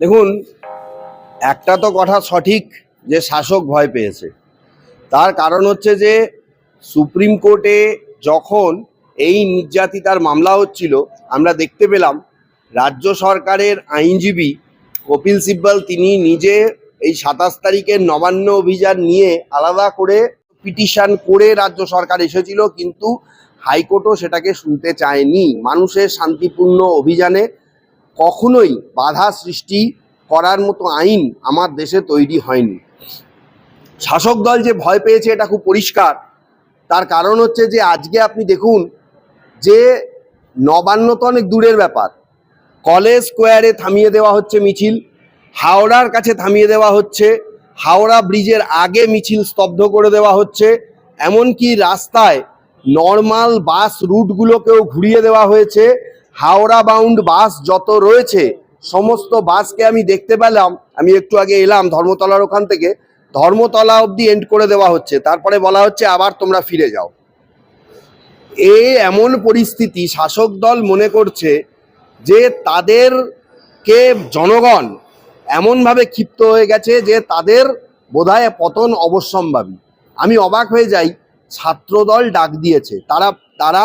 দেখুন, একটা তো কথা সঠিক যে শাসক ভয় পেয়েছে। তার কারণ হচ্ছে যে, সুপ্রিম কোর্টে যখন এই নির্যাতিতার মামলা হচ্ছিল, আমরা দেখতে পেলাম রাজ্য সরকারের আইনজীবী কপিল সিব্বল তিনি নিজে এই সাতাশ তারিখের নবান্ন অভিযান নিয়ে আলাদা করে পিটিশন করে রাজ্য সরকার এসেছিল, কিন্তু হাইকোর্টও সেটাকে শুনতে চায়নি। মানুষের শান্তিপূর্ণ অভিযানে কখনোই বাধা সৃষ্টি করার মতো আইন আমার দেশে তৈরি হয়নি। শাসক দল যে ভয় পেয়েছে এটা খুব পরিষ্কার। তার কারণ হচ্ছে যে আজকে আপনি দেখুন যে নবান্ন তো অনেক দূরের ব্যাপার। কলেজ স্কোয়ারে থামিয়ে দেওয়া হচ্ছে মিছিল, হাওড়ার কাছে থামিয়ে দেওয়া হচ্ছে, হাওড়া ব্রিজের আগে মিছিল স্তব্ধ করে দেওয়া হচ্ছে, এমনকি রাস্তায় নর্মাল বাস রুটগুলোকেও ঘুরিয়ে দেওয়া হয়েছে। হাওড়া বাউন্ড বাস যত রয়েছে, সমস্ত বাসকে আমি দেখতে পেলাম। আমি একটু আগে এলাম ধর্মতলার ওখান থেকে। ধর্মতলা অবধি এন্ড করে দেওয়া হচ্ছে। তারপরে বলা হচ্ছে আবার তোমরা ফিরে যাও। এ এমন পরিস্থিতি শাসক দল মনে করছে যে তাদেরকে জনগণ এমনভাবে ক্ষিপ্ত হয়ে গেছে যে তাদের বোধহয় পতন অবশ্যম্ভাবী। আমি অবাক হয়ে যাই। ছাত্রদল ডাক দিয়েছে। তারা তারা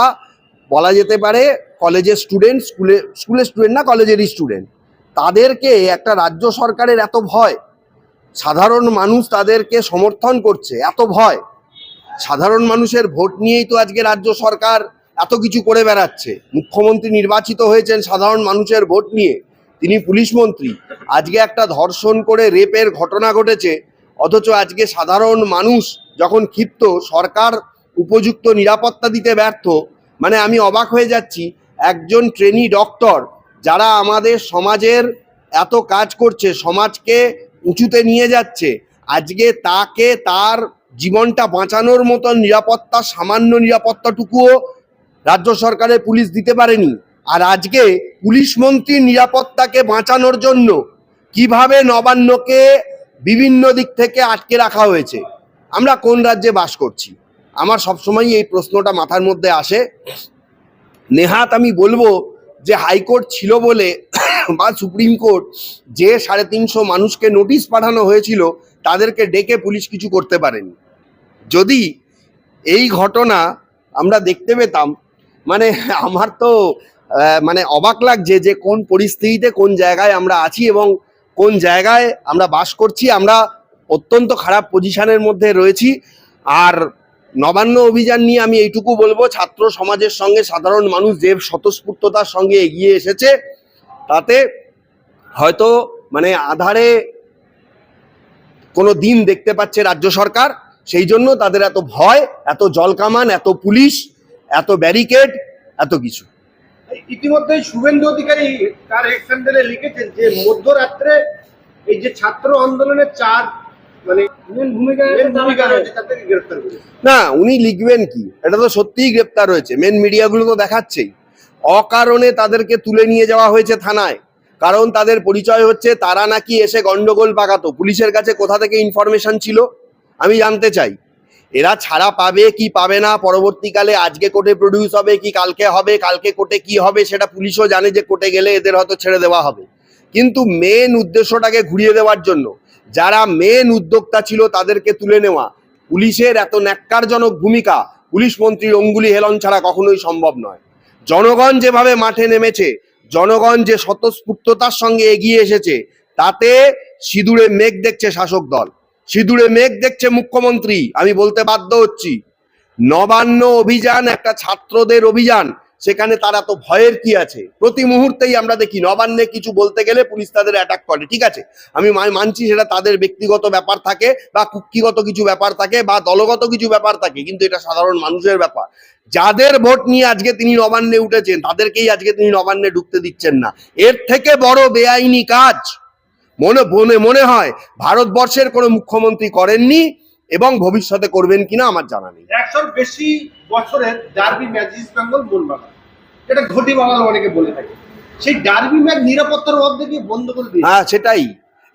বলা যেতে পারে কলেজের স্টুডেন্ট স্কুলে স্কুলের স্টুডেন্ট না, কলেজেরই স্টুডেন্ট তাদেরকে একটা রাজ্য সরকারের এত ভয়, সাধারণ মানুষ তাদেরকে সমর্থন করছে, এত ভয়। সাধারণ মানুষের ভোট নিয়েই তো আজকে রাজ্য সরকার এত কিছু করে বেড়াচ্ছে। মুখ্যমন্ত্রী নির্বাচিত হয়েছেন সাধারণ মানুষের ভোট নিয়ে, তিনি পুলিশ মন্ত্রী। আজকে একটা ধর্ষণ করে রেপের ঘটনা ঘটেছে, অথচ আজকে সাধারণ মানুষ যখন ক্ষিপ্ত, সরকার উপযুক্ত নিরাপত্তা দিতে ব্যর্থ মানে আমি অবাক হয়ে যাচ্ছি। একজন ট্রেনি ডক্টর যারা আমাদের সমাজের এত কাজ করছে, সমাজকে উঁচুতে নিয়ে যাচ্ছে, আজকে তাকে তার জীবনটা বাঁচানোর মতন নিরাপত্তা, সামান্য নিরাপত্তাটুকুও রাজ্য সরকারের পুলিশ দিতে পারেনি। আর আজকে পুলিশ মন্ত্রীর নিরাপত্তাকে বাঁচানোর জন্য কীভাবে নবান্নকে বিভিন্ন দিক থেকে আটকে রাখা হয়েছে, আমরা কোন রাজ্যে বাস করছি? আমার সবসময় এই প্রশ্নটা মাথার মধ্যে আসে। নেহাত আমি বলব যে হাইকোর্ট ছিল বলে বা সুপ্রিম কোর্ট যে সাড়ে তিনশো মানুষকে নোটিশ পাঠানো হয়েছিল, তাদেরকে ডেকে পুলিশ কিছু করতে পারেনি। যদি এই ঘটনা আমরা দেখতে পেতাম মানে আমার তো মানে অবাক লাগছে যে কোন পরিস্থিতিতে কোন জায়গায় আমরা আছি এবং কোন জায়গায় আমরা বাস করছি। আমরা অত্যন্ত খারাপ পজিশনের মধ্যে রয়েছি। আর নবান্ন অভিযান নিয়ে আমি এইটুকু বলব, ছাত্র সমাজের সঙ্গে সাধারণ মানুষ যে স্বতঃস্ফূর্ততার সঙ্গে এগিয়ে এসেছে, তাতে হয়তো মানে আধারে কোনো দিন দেখতে পাচ্ছে রাজ্য সরকার, সেই জন্য তাদের এত ভয়, এত জলকামান এত পুলিশ, এত ব্যারিকেড, এত কিছু। ইতিমধ্যে শুভেন্দু অধিকারী তার লিখেছেন যে মধ্যরাত্রে এই যে ছাত্র আন্দোলনের চার মানে মেন না উনি লিখবেন কি? এটা তো সত্যিই গ্রেপ্তার হয়েছে। মেন মিডিয়াগুলো তো দেখাচ্ছেই। অকারণে তাদেরকে তুলে নিয়ে যাওয়া হয়েছে থানায়। কারণ তাদের পরিচয় হচ্ছে তারা নাকি এসে গন্ডগোল পাকাতো। পুলিশের কাছে কোথা থেকে ইনফরমেশন ছিল আমি জানতে চাই। এরা ছাড়া পাবে কি পাবে না পরবর্তীকালে আজকে কোর্টে প্রডিউস হবে কি কালকে হবে কালকে কোর্টে কি হবে সেটা পুলিশও জানে যে কোর্টে গেলে এদের হয়তো ছেড়ে দেওয়া হবে। কিন্তু মেন উদ্দেশ্যটাকে ঘুরিয়ে দেওয়ার জন্য যারা মেন উদ্যোক্তা ছিল তাদেরকে তুলে নেওয়া। পুলিশের এত ন্যাক্কারজনক ভূমিকা পুলিশ মন্ত্রীর অঙ্গুলি হেলন ছাড়া কখনোই সম্ভব নয়। জনগণ যেভাবে মাঠে নেমেছে, জনগণ যে স্বতঃস্ফূর্ততার সঙ্গে এগিয়ে এসেছে, তাতে সিঁদুরে মেঘ দেখছে শাসক দল। সিঁদুরে মেঘ দেখছে মুখ্যমন্ত্রী, আমি বলতে বাধ্য হচ্ছি। নবান্ন অভিযান একটা ছাত্রদের অভিযান সেখানে তারা তো ভয়ের কি আছে? প্রতি মুহূর্তেই আমরা দেখি নবান্নে কিছু বলতে গেলে পুলিশ তাদের অ্যাটাক করে, ঠিক আছে? আমি মানছি সেটা তাদের ব্যক্তিগত ব্যাপার থাকে বা কুক্ষিগত কিছু ব্যাপার থাকে বা দলগত কিছু ব্যাপার থাকে, কিন্তু এটা সাধারণ মানুষের ব্যাপার। যাদের ভোট নিয়ে আজকে তিনি নবান্নে উঠেছেন, তাদেরকেই আজকে তিনি নবান্নে ঢুকতে দিচ্ছেন না। এর থেকে বড় বেআইনি কাজ মনে মনে মনে হয় ভারতবর্ষের কোনো মুখ্যমন্ত্রী করেননি এবং ভবিষ্যতে করবেন কিনা আমার জানা নেই। একশোর বেশি বছরের derby match East Bengal Mohun Bagan এটা ঘটি বাঙাল অনেকে বলে থাকে। সেই ডার্বি ম্যাচ নিরাপত্তার অভাব বন্ধ করে দিয়েছে। হ্যাঁ সেটাই।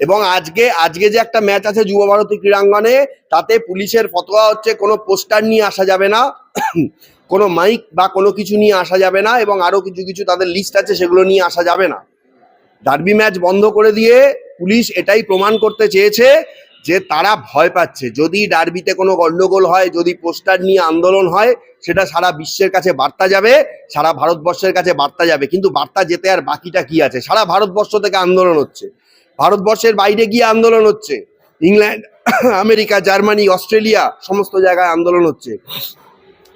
এবং আজকে আজকে যে একটা ম্যাচ আছে যুব ভারতী ক্রীড়াঙ্গনে, তাতে পুলিশের ফতোয়া হচ্ছে, কোনো পোস্টার নিয়ে আসা যাবে না, কোনো মাইক বা কোনো কিছু নিয়ে আসা যাবে না, এবং আরও কিছু কিছু তাদের লিস্ট আছে, সেগুলো নিয়ে আসা যাবে না। ডার্বি ম্যাচ বন্ধ করে দিয়ে পুলিশ এটাই প্রমাণ করতে চেয়েছে যে তারা ভয় পাচ্ছে। যদি ডার্বিতে কোনো গন্ডগোল হয়, যদি পোস্টার নিয়ে আন্দোলন হয়, সেটা সারা বিশ্বের কাছে বার্তা যাবে, সারা ভারতবর্ষের কাছে বার্তা যাবে। কিন্তু বার্তা যেতে আর বাকিটা কি আছে? সারা ভারতবর্ষ থেকে আন্দোলন হচ্ছে। ভারতবর্ষের বাইরে গিয়ে আন্দোলন হচ্ছে। ইংল্যান্ড, আমেরিকা, জার্মানি, অস্ট্রেলিয়া সমস্ত জায়গায় আন্দোলন হচ্ছে।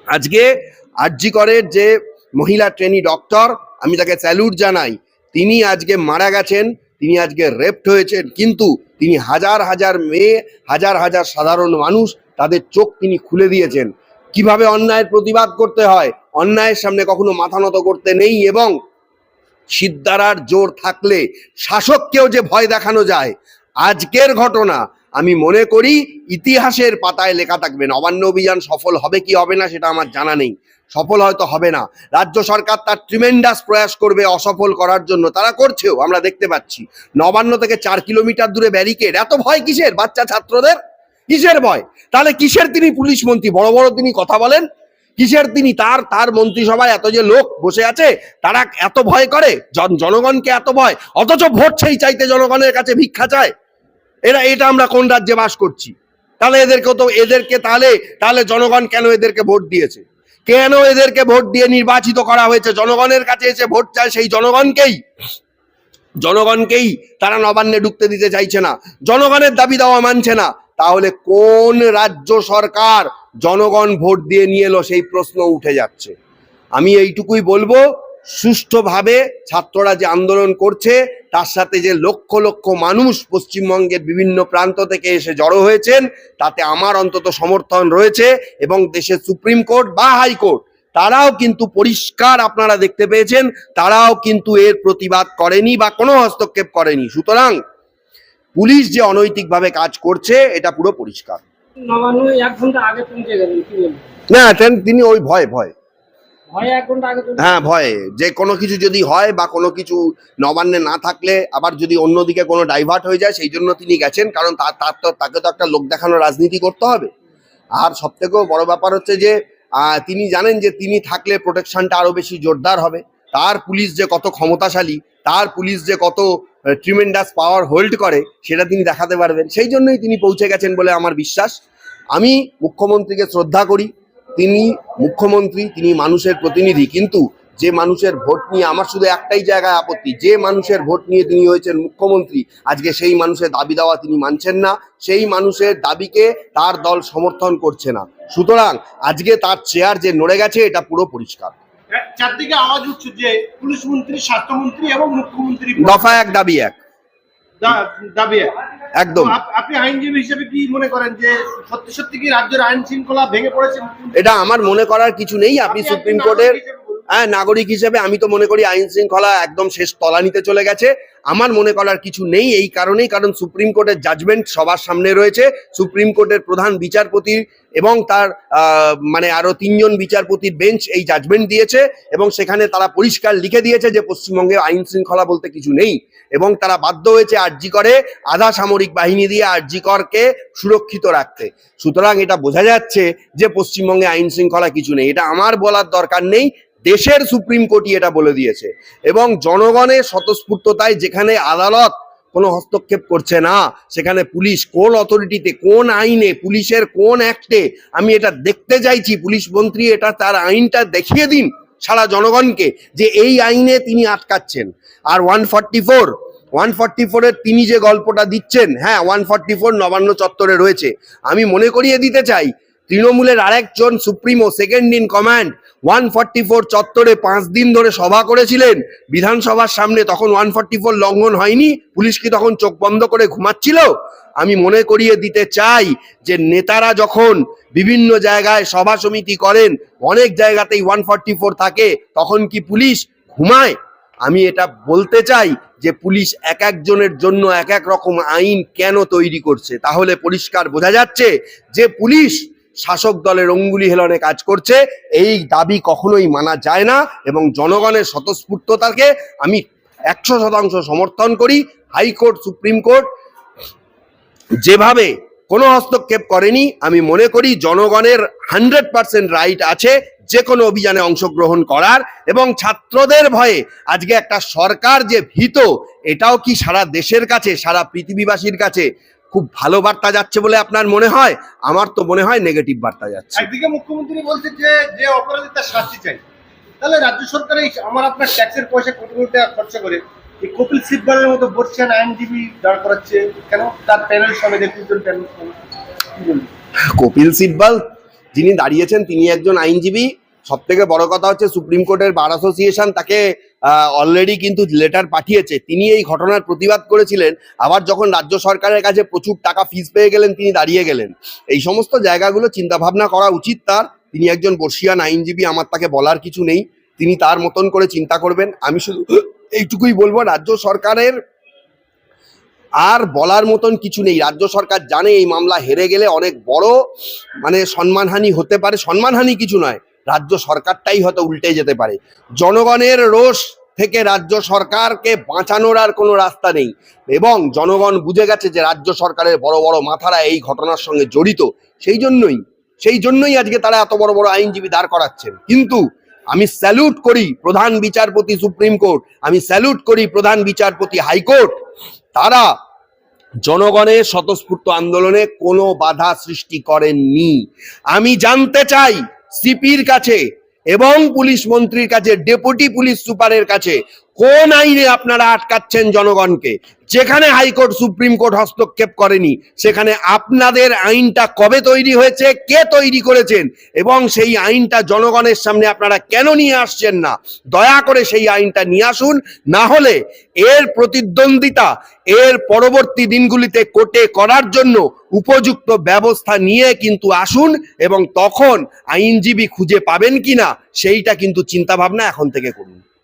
আজকে আরজি করের যে মহিলা ট্রেনি ডক্টর, আমি তাকে স্যালুট জানাই। তিনি আজকে মারা গেছেন, তিনি আজকে রেপ্ট হয়েছেন। কিন্তু তিনি হাজার হাজার মেয়ে, হাজার হাজার সাধারণ মানুষ তাদের চোখ তিনি খুলে দিয়েছেন। কীভাবে অন্যায়ের প্রতিবাদ করতে হয়? অন্যায়ের সামনে কখনো মাথা নত করতে নেই এবং সিদ্ধারার জোর থাকলে শাসককেও যে ভয় দেখানো যায়। আজকের ঘটনা আমি মনে করি ইতিহাসের পাতায় লেখা থাকবে। নবান্ন অভিযান সফল হবে কি হবে না সেটা আমার জানা নেই। সফল হয়তো হবে না। রাজ্য সরকার তার ট্রিমেন্ডাস প্রয়াস করবে অসফল করার জন্য। তারা করছেও, আমরা দেখতে পাচ্ছি। নবান্ন থেকে চার কিলোমিটার দূরে ব্যারিকেড এত ভয় কিসের? বাচ্চা ছাত্রদের? কিসের ভয়? তাহলে কিসের তিনি পুলিশ মন্ত্রী? বড় বড় তিনি কথা বলেন। কিসের তিনি? তার তার মন্ত্রিসভায় এত যে লোক বসে আছে, তারা এত ভয় করে? জন- জনগণকে এত ভয়? অথচ ভোট সেই চাইতে জনগণের কাছে ভিক্ষা চায়। এরা, এটা আমরা কোন রাজ্যে বাস করছি? তাহলে এদেরকে তো, এদেরকে তাহলে তাহলে জনগণ কেন এদেরকে ভোট দিয়েছে? কেন এদেরকে ভোট দিয়ে নির্বাচিত করা হয়েছে? জনগণের কাছে এসে ভোট চায় সেই জনগণকেই। জনগণকেই তারা নবান্নে ঢুকতে দিতে চাইছে না। জনগণের দাবি দেওয়া মানছে না। তাহলে কোন রাজ্য সরকার জনগণ ভোট দিয়ে নিয়ে এলো? সেই প্রশ্ন উঠে যাচ্ছে। আমি এইটুকুই বলব সুষ্ঠুভাবে ছাত্ররা যে আন্দোলন করছে তার সাথে যে লক্ষ লক্ষ মানুষ পশ্চিমবঙ্গের বিভিন্ন প্রান্ত থেকে এসে জড়ো হয়েছেন তাতে আমার অন্তত সমর্থন রয়েছে এবং দেশের সুপ্রিম কোর্ট বা হাইকোর্ট তারাও কিন্তু পরিষ্কার আপনারা দেখতে পেয়েছেন তারাও কিন্তু এর প্রতিবাদ করেনি বা কোনো হস্তক্ষেপ করেনি। সুতরাং পুলিশ যে অনৈতিকভাবে কাজ করছে এটা পুরো পরিষ্কার। না তিনি ওই ভয় ভয়। হ্যাঁ ভয়ে। যে কোনো কিছু যদি হয় বা কোনো কিছু নবান্নে না থাকলে, আবার যদি অন্যদিকে কোনো ডাইভার্ট হয়ে যায়, সেই জন্য তিনি গেছেন, কারণ তার তার তো তাকে তো একটা লোক দেখানো রাজনীতি করতে হবে। আর সব বড় ব্যাপার হচ্ছে যে তিনি জানেন যে তিনি থাকলে প্রোটেকশনটা আরও বেশি জোরদার হবে। তার পুলিশ যে কত ক্ষমতাশালী, তার পুলিশ যে কত ট্রিমেন্ডাস পাওয়ার হোল্ড করে, সেটা তিনি দেখাতে পারবেন। সেই জন্যই তিনি পৌঁছে গেছেন বলে আমার বিশ্বাস। আমি মুখ্যমন্ত্রীকে শ্রদ্ধা করি। তিনি মুখ্যমন্ত্রী তিনি মানুষের প্রতিনিধি। কিন্তু যে মানুষের ভোট নিয়ে আমার শুধু একটাই জায়গায় আপত্তি যে মানুষের ভোট নিয়ে তিনি হয়েছেন মুখ্যমন্ত্রী আজকে সেই মানুষের দাবি দেওয়া তিনি মানছেন না সেই মানুষের দাবিকে তার দল সমর্থন করছে না। সুতরাং আজকে তার চেয়ার যে নড়ে গেছে এটা পুরো পরিষ্কার। চারদিকে আওয়াজ উঠছে যে পুলিশ মন্ত্রী স্বাস্থ্যমন্ত্রী এবং মুখ্যমন্ত্রী। দফা এক দাবি এক। দাবি একদম। আপ- আপনি আইনজীবী হিসেবে কি মনে করেন যে সত্যি সত্যি কি রাজ্যের আইন শৃঙ্খলা ভেঙে পড়েছে? এটা আমার মনে করার কিছু নেই। আপনি সুপ্রিম কোর্টের। হ্যাঁ নাগরিক হিসেবে আমি তো মনে করি আইন শৃঙ্খলা একদম শেষ তলানিতে চলে গেছে। আমার মনে করার কিছু নেই এই কারণেই, কারণ সুপ্রিম কোর্টের জাজমেন্ট সবার সামনে রয়েছে। সুপ্রিম কোর্টের প্রধান বিচারপতি এবং তার মানে আরও তিনজন বিচারপতির বেঞ্চ এই জাজমেন্ট দিয়েছে এবং সেখানে তারা পরিষ্কার লিখে দিয়েছে যে পশ্চিমবঙ্গে আইন শৃঙ্খলা বলতে কিছু নেই এবং তারা বাধ্য হয়েছে আরজি করে আধা সামরিক বাহিনী দিয়ে আরজি করকে সুরক্ষিত রাখতে। সুতরাং এটা বোঝা যাচ্ছে যে পশ্চিমবঙ্গে আইন শৃঙ্খলা কিছু নেই। এটা আমার বলার দরকার নেই দেশের সুপ্রিম কোর্টই এটা বলে দিয়েছে। এবং জনগণের স্বতঃস্ফূর্ততায় যেখানে আদালত কোনো হস্তক্ষেপ করছে না, সেখানে পুলিশ কোন অথরিটিতে কোন আইনে, পুলিশের কোন অ্যাক্টে আমি এটা দেখতে চাইছি, পুলিশ মন্ত্রী এটা তার আইনটা দেখিয়ে দিন সারা জনগণকে যে এই আইনে তিনি আটকাচ্ছেন। আর one forty four one forty ফোরের তিনি যে গল্পটা দিচ্ছেন হ্যাঁ ওয়ান ফর্টি ফোর নবান্ন চত্বরে রয়েছে। আমি মনে করিয়ে দিতে চাই তৃণমূলের আরেকজন supremo second in command one forty four চত্বরে পাঁচ দিন ধরে সভা করেছিলেন। বিধানসভার সামনে তখন ওয়ান ফর্টি ফোর লঙ্ঘন হয়নি, পুলিশ কি তখন চোখ বন্ধ করে ঘুমাচ্ছিল? আমি মনে করিয়ে দিতে চাই যে নেতারা যখন বিভিন্ন জায়গায় সভা সমিতি করেন, অনেক জায়গাতেই ওয়ান ফর্টি ফোর থাকে, তখন কি পুলিশ ঘুমায়? আমি এটা বলতে চাই যে পুলিশ এক একজনের জন্য এক এক রকম আইন কেন তৈরি করছে, তাহলে পরিষ্কার বোঝা যাচ্ছে যে পুলিশ শাসক দলের অঙ্গুলি হেলনে কাজ করছে। এই দাবি কখনোই মানা যায় না এবং জনগণের স্বতঃস্ফূর্ততাকে আমি একশো শতাংশ সমর্থন করি। হাইকোর্ট, সুপ্রিম কোর্ট যেভাবে কোনো হস্তক্ষেপ করেনি, আমি মনে করি জনগণের হান্ড্রেড পার্সেন্ট রাইট আছে যে কোনো অভিযানে অংশগ্রহণ করার এবং ছাত্রদের ভয়ে আজকে একটা সরকার যে ভীত, এটাও কি সারা দেশের কাছে, সারা পৃথিবীবাসীর কাছে খুব ভালো বার্তা যাচ্ছে বলে আপনার মনে হয়? আমার তো মনে হয় নেগেটিভ বার্তা যাচ্ছে। একদিকে মুখ্যমন্ত্রী বলছে যে যে অপরাধী তার শাস্তি চাই। তাহলে রাজ্য সরকার এই আমার আপনার ট্যাক্সের পয়সা কোটি কোটি টাকা খরচা করে এই কপিল সিব্বালের মতো বর্ষিয়ান আইনজীবী দাঁড় করাচ্ছে কেন? তার প্যানেল সমেত একুশজন প্যানেল? কপিল সিব্বাল যিনি দাঁড়িয়েছেন তিনি একজন আইনজীবী। সব থেকে বড় কথা হচ্ছে সুপ্রিম কোর্টের বার অ্যাসোসিয়েশন তাকে অলরেডি কিন্তু লেটার পাঠিয়েছে। তিনি এই ঘটনার প্রতিবাদ করেছিলেন। আবার যখন রাজ্য সরকারের কাছে প্রচুর টাকা ফিস পেয়ে গেলেন, তিনি দাঁড়িয়ে গেলেন। এই সমস্ত জায়গাগুলো চিন্তা ভাবনা করা উচিত তার। তিনি একজন বর্ষিয়ান আইনজীবী, আমার তাকে বলার কিছু নেই। তিনি তার মতন করে চিন্তা করবেন। আমি শুধু এইটুকুই বলব, রাজ্য সরকারের আর বলার মতন কিছু নেই। রাজ্য সরকার জানে এই মামলা হেরে গেলে অনেক বড় মানে সম্মানহানি হতে পারে। সম্মানহানি কিছু নয়। রাজ্য সরকারটাই হয়তো উল্টে যেতে পারে। জনগণের রোষ থেকে রাজ্য সরকারকে বাঁচানোর আর কোনো রাস্তা নেই। এবং জনগণ বুঝে গেছে যে রাজ্য সরকারের বড় বড় মাথারা এই ঘটনার সঙ্গে জড়িত। সেই জন্যই সেই জন্যই আজকে তারা এত বড় বড় আইনজীবী দাঁড় করাচ্ছেন। কিন্তু আমি স্যালুট করি প্রধান বিচারপতি সুপ্রিম কোর্ট, আমি স্যালুট করি প্রধান বিচারপতি হাইকোর্ট। তারা জনগণের স্বতঃস্ফূর্ত আন্দোলনে কোনো বাধা সৃষ্টি করেননি। আমি জানতে চাই সিপির কাছে এবং পুলিশ মন্ত্রীর কাছে ডেপুটি পুলিশ সুপারের কাছে কোন আইনে আপনারা আটকাচ্ছেন জনগণকে? যেখানে হাইকোর্ট, সুপ্রিম কোর্ট হস্তক্ষেপ করেনি, সেখানে আপনাদের আইনটা কবে তৈরি হয়েছে, কে তৈরি করেছেন, এবং সেই আইনটা জনগণের সামনে আপনারা কেন নিয়ে আসছেন না? দয়া করে সেই আইনটা নিয়ে আসুন, না হলে এর প্রতিদ্বন্দ্বিতা এর পরবর্তী দিনগুলিতে কোর্টে করার জন্য উপযুক্ত ব্যবস্থা নিয়ে কিন্তু আসুন, এবং তখন আইনজীবী খুঁজে পাবেন কিনা, সেইটা কিন্তু চিন্তা ভাবনা এখন থেকে করুন।